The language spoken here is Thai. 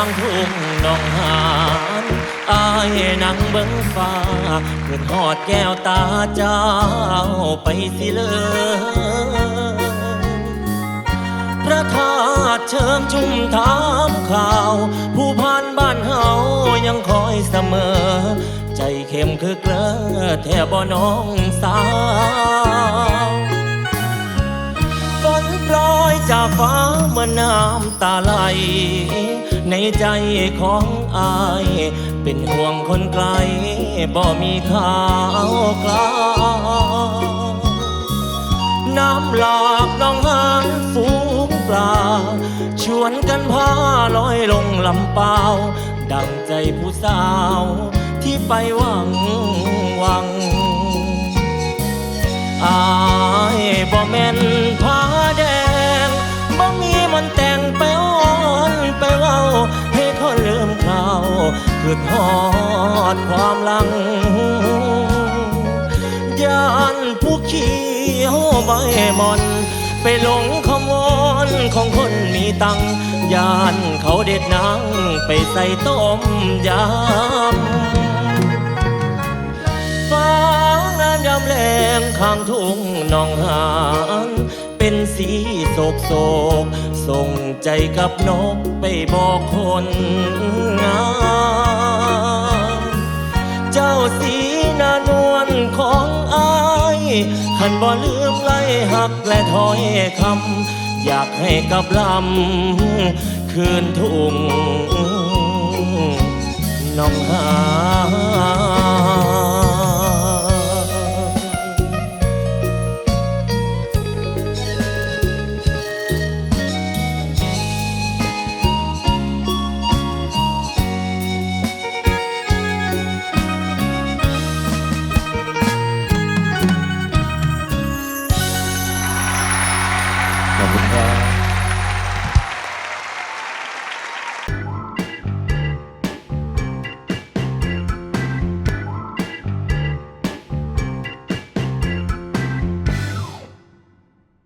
างทุ่งหนองหานอายนังเบิ่งฟ้าเกิดหอดแก้วตาเจ้าไปสิเลยพระธาตุเชิงชุ่มถามข่าว ผู้พันบ้านเฮายังคอยเสมอ ใจเข้มคือเกลือแทบบ่น้องสาว ฟ้าเมื่อน้ำตาไหล ในใจของอาย เป็นห่วงคนไกล บ่มีข่าวคราวน้ำหลากน้องหานฝูงปลา ชวนกันพาลอยลงลำเปล่า ดังใจผู้สาว ที่ไปหวังหวังอายบ่แม่น คือทอดความหลังยานผู้เขียวใบมอน ไปหลงขโมนของคนมีตังยานเขาเด็ดนังไปใส่ต้มยำฟ้างามยามแลงข้างทุ่งนองหานเป็นสีโศกโศกส่งใจกับนกไปบอกคน ขันบ่ลืมไล่หักและถอยคำ อยากให้กับลำคืนทุ่ง